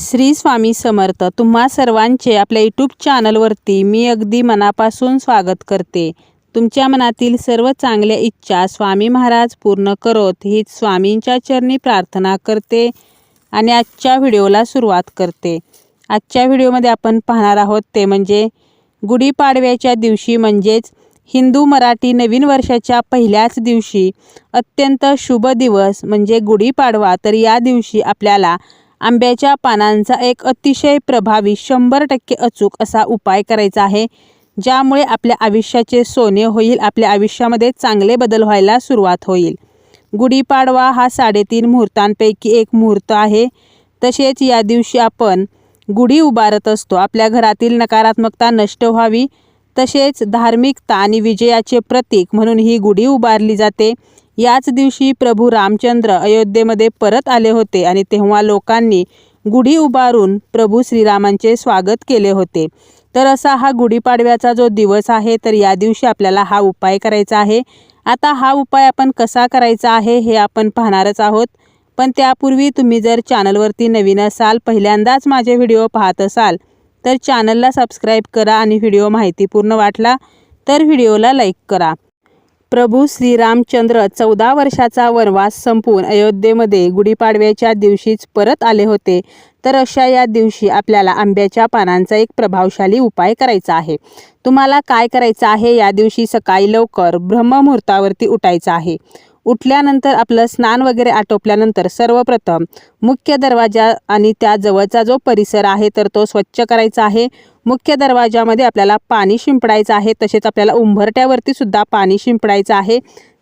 श्री स्वामी समर्थ तुम्हा सर्वांचे आपल्या यूट्यूब चॅनलवरती मी अगदी मनापासून स्वागत करते. तुमच्या मनातील सर्व चांगल्या इच्छा स्वामी महाराज पूर्ण करोत हीच स्वामींच्या चरणी प्रार्थना करते आणि आजच्या व्हिडिओला सुरुवात करते. आजच्या व्हिडिओमध्ये आपण पाहणार आहोत ते म्हणजे गुढीपाडव्याच्या दिवशी म्हणजेच हिंदू मराठी नवीन वर्षाच्या पहिल्याच दिवशी अत्यंत शुभ दिवस म्हणजे गुढीपाडवा. तर या दिवशी आपल्याला आंब्याच्या पानांचा एक अतिशय प्रभावी शंभर टक्के अचूक असा उपाय करायचा आहे ज्यामुळे आपल्या आयुष्याचे सोने होईल आपल्या आयुष्यामध्ये चांगले बदल व्हायला सुरुवात होईल. गुढीपाडवा हा साडेतीन मुहूर्तांपैकी एक मुहूर्त आहे. तसेच या दिवशी आपण गुढी उभारत असतो. आपल्या घरातील नकारात्मकता नष्ट व्हावी. तसेच धार्मिकता आणि विजयाचे प्रतीक म्हणून ही गुढी उभारली जाते. याच दिवशी प्रभू रामचंद्र अयोध्येमध्ये परत आले होते आणि तेव्हा लोकांनी गुढी उभारून प्रभू श्रीरामांचे स्वागत केले होते. तर असा हा गुढीपाडव्याचा जो दिवस आहे तर या दिवशी आपल्याला हा उपाय करायचा आहे. आता हा उपाय आपण कसा करायचा आहे हे आपण पाहणारच आहोत. पण त्यापूर्वी तुम्ही जर चॅनलवरती नवीन असाल पहिल्यांदाच माझे व्हिडिओ पाहत असाल तर चॅनलला सबस्क्राईब करा आणि व्हिडिओ माहितीपूर्ण वाटला तर व्हिडिओला लाईक करा. प्रभू श्रीरामचंद्र चौदा वर्षाचा वनवास संपवून अयोध्येमध्ये गुढीपाडव्याच्या दिवशीच परत आले होते. तर अशा या दिवशी आपल्याला आंब्याच्या पानांचा एक प्रभावशाली उपाय करायचा आहे. तुम्हाला काय करायचं आहे? या दिवशी सकाळी लवकर ब्रह्ममुहूर्तावरती उठायचं आहे. उठल्यानंतर आपलं स्नान वगैरे आटोपल्यानंतर सर्वप्रथम मुख्य दरवाजा आणि त्या जवळचा जो परिसर आहे तर तो स्वच्छ करायचा आहे. मुख्य दरवाजामध्ये आपल्याला पाणी शिंपडायचं आहे. तसेच आपल्याला उंबरट्यावरती सुद्धा पाणी शिंपडायचं आहे.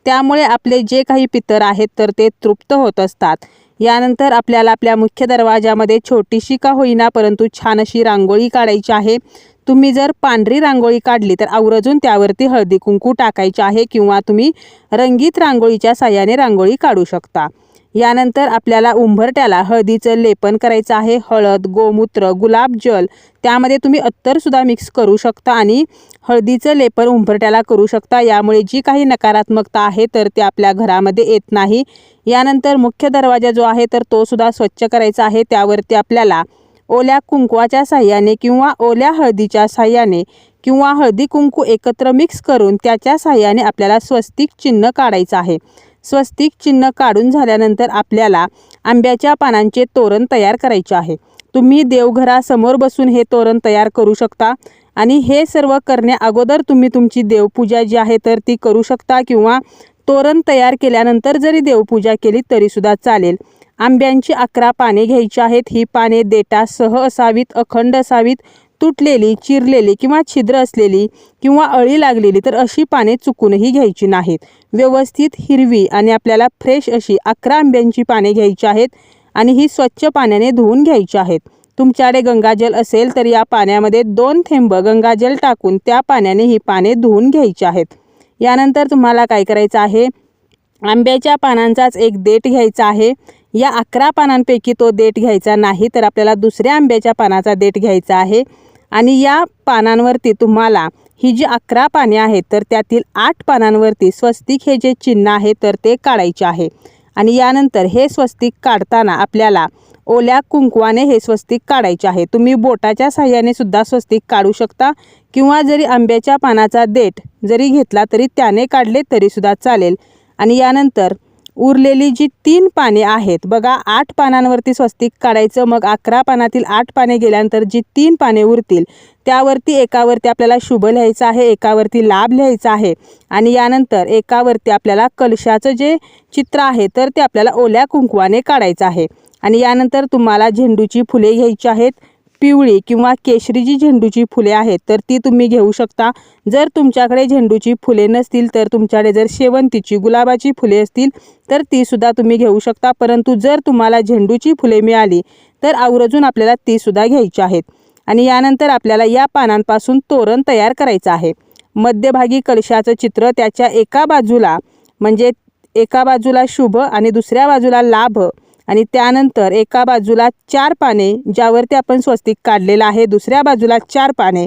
त्यामुळे आपले जे काही पितर आहेत तर ते तृप्त होत असतात. यानंतर आपल्याला आपल्या मुख्य दरवाजामध्ये छोटीशी का होईना परंतु छान अशी रांगोळी काढायची आहे. तुम्ही जर पांढरी रांगोळी काढली तर आवर्जून त्यावरती हळदी कुंकू टाकायचे आहे किंवा तुम्ही रंगीत रांगोळीच्या साह्याने रांगोळी काढू शकता. यानंतर आपल्याला उंबरट्याला हळदीचं लेपन करायचं आहे. हळद गोमूत्र गुलाब जल त्यामध्ये तुम्ही अत्तरसुद्धा मिक्स करू शकता आणि हळदीचं लेपन उंबरट्याला करू शकता. यामुळे जी काही नकारात्मकता आहे तर ते आपल्या घरामध्ये येत नाही. यानंतर मुख्य दरवाजा जो आहे तर तो सुद्धा स्वच्छ करायचा आहे. त्यावरती आपल्याला ओल्या कुंकवाच्या साह्याने किंवा ओल्या हळदीच्या साह्याने किंवा हळदी कुंकू एकत्र मिक्स करून त्याच्या साह्याने आपल्याला स्वस्तिक चिन्ह काढायचं आहे. स्वस्तिक चिन्ह काढून झाल्यानंतर आपल्याला आंब्याच्या पानांचे तोरण तयार करायचे आहे. तुम्ही देवघरासमोर बसून हे तोरण तयार करू शकता आणि हे सर्व करण्या अगोदर तुम्ही तुमची देवपूजा जी आहे तर ती करू शकता किंवा तोरण तयार केल्यानंतर जरी देवपूजा केली तरीसुद्धा चालेल. आंब्यांची अकरा पाने घ्यायची आहेत. ही पाने देटासह असावीत अखंड असावीत तुटलेली चिरलेली किंवा छिद्र असलेली किंवा अळी लागलेली तर अशी पाने चुकूनही घ्यायची नाहीत. व्यवस्थित हिरवी आणि आपल्याला फ्रेश अशी अकरा आंब्यांची पाने घ्यायची आहेत आणि ही स्वच्छ पाण्याने धुवून घ्यायची आहेत. तुमच्याकडे गंगाजल असेल तर या पाण्यामध्ये दोन थेंब गंगाजल टाकून त्या पाण्याने ही पाने धुवून घ्यायची आहेत. यानंतर तुम्हाला काय करायचं आहे? आंब्याच्या पानांचाच एक देठ घ्यायचा आहे. या अकरा पानांपैकी तो देठ घ्यायचा नाही तर आपल्याला दुसऱ्या आंब्याच्या पानाचा देठ घ्यायचा आहे. आणि या पानांवरती तुम्हाला ही जी अकरा पाने आहेत तर त्यातील आठ पानांवरती स्वस्तिक हे जे चिन्ह आहे तर ते काढायचे आहे. आणि यानंतर हे स्वस्तिक काढताना आपल्याला ओल्या कुंकवाने हे स्वस्तिक काढायचे आहे. तुम्ही बोटाच्या साह्याने सुद्धा स्वस्तिक काढू शकता किंवा जरी आंब्याच्या पानाचा देठ जरी घेतला तरी त्याने काढले तरीसुद्धा चालेल. आणि यानंतर उरलेली जी तीन पाने आहेत बघा आठ पानांवरती स्वस्तिक काढायचं मग अकरा पानातील आठ पाने गेल्यानंतर जी तीन पाने उरतील त्यावरती एकावरती आपल्याला शुभ लिहायचं आहे एकावरती लाभ लिहायचा आहे आणि यानंतर एकावरती आपल्याला कलशाचं जे चित्र आहे तर ते आपल्याला ओल्या कुंकवाने काढायचं आहे. आणि यानंतर तुम्हाला झेंडूची फुले घ्यायची आहेत पिवळी किंवा केशरी जी झेंडूची फुले आहेत तर ती तुम्ही घेऊ शकता. जर तुमच्याकडे झेंडूची फुले नसतील तर तुमच्याकडे जर शेवंतीची गुलाबाची फुले असतील तर तीसुद्धा तुम्ही घेऊ शकता. परंतु जर तुम्हाला झेंडूची फुले मिळाली तर आवर्जून आपल्याला तीसुद्धा घ्यायची आहेत. आणि यानंतर आपल्याला या पानांपासून तोरण तयार करायचं आहे. मध्यभागी कलशाचं चित्र त्याच्या एका बाजूला म्हणजे एका बाजूला शुभ आणि दुसऱ्या बाजूला लाभ आणि त्यानंतर एका बाजूला चार पाने ज्यावरती आपण स्वस्तिक काढलेलं आहे दुसऱ्या बाजूला चार पाने.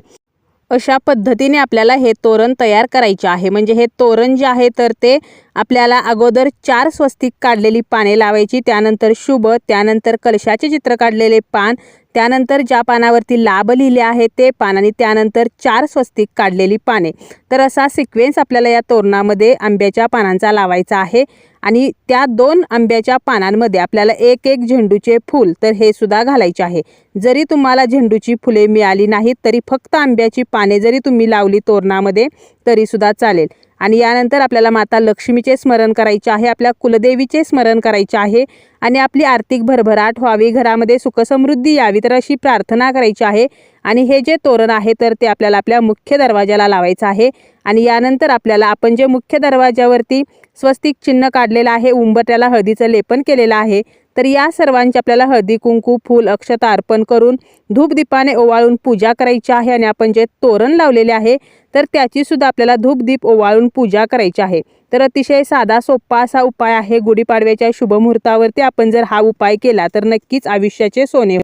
अशा पद्धतीने आपल्याला हे तोरण तयार करायचे आहे. म्हणजे हे तोरण जे आहे तर ते आपल्याला अगोदर चार स्वस्तिक काढलेली पाने लावायची त्यानंतर शुभ त्यानंतर कलशाचे चित्र काढलेले पान त्यानंतर ज्या पानावरती लाभ लिहिले आहे ते पान आणि त्यानंतर चार स्वस्तिक काढलेली पाने. तर असा सिक्वेन्स आपल्याला या तोरणामध्ये आंब्याच्या पानांचा लावायचा आहे. आणि त्या दोन आंब्याच्या पानांमध्ये आपल्याला एक एक झेंडूचे फूल तर हे सुद्धा घालायचे आहे. जरी तुम्हाला झेंडूची फुले मिळाली नाहीत तरी फक्त आंब्याची पाने जरी तुम्ही लावली तोरणामध्ये तरीसुद्धा चालेल. आणि यानंतर आपल्याला माता लक्ष्मीचे स्मरण करायचे आहे आपल्या कुलदेवीचे स्मरण करायचे आहे आणि आपली आर्थिक भरभराट व्हावी घरामध्ये सुखसमृद्धी यावी तर अशी प्रार्थना करायची आहे. आणि हे जे तोरण आहे तर ते आपल्याला आपल्या मुख्य दरवाजाला लावायचं आहे. आणि यानंतर आपल्याला आपण जे मुख्य दरवाजावरती स्वस्तिक चिन्ह काढलेलं आहे उंबरट्याला हळदीचं लेपन केलेलं आहे तर या सर्वांची आपल्याला हळदी कुंकू फूल अक्षता अर्पण करून धूपदीपाने ओवाळून पूजा करायची आहे आणि आपण जे तोरण लावलेले आहे तर त्याचीसुद्धा आपल्याला धूपदीप ओवाळून पूजा करायची आहे. तर अतिशय साधा सोपा असा उपाय आहे. गुढीपाडव्याच्या शुभमुहूर्तावरती आपण जर हा उपाय केला तर नक्कीच आयुष्याचे सोने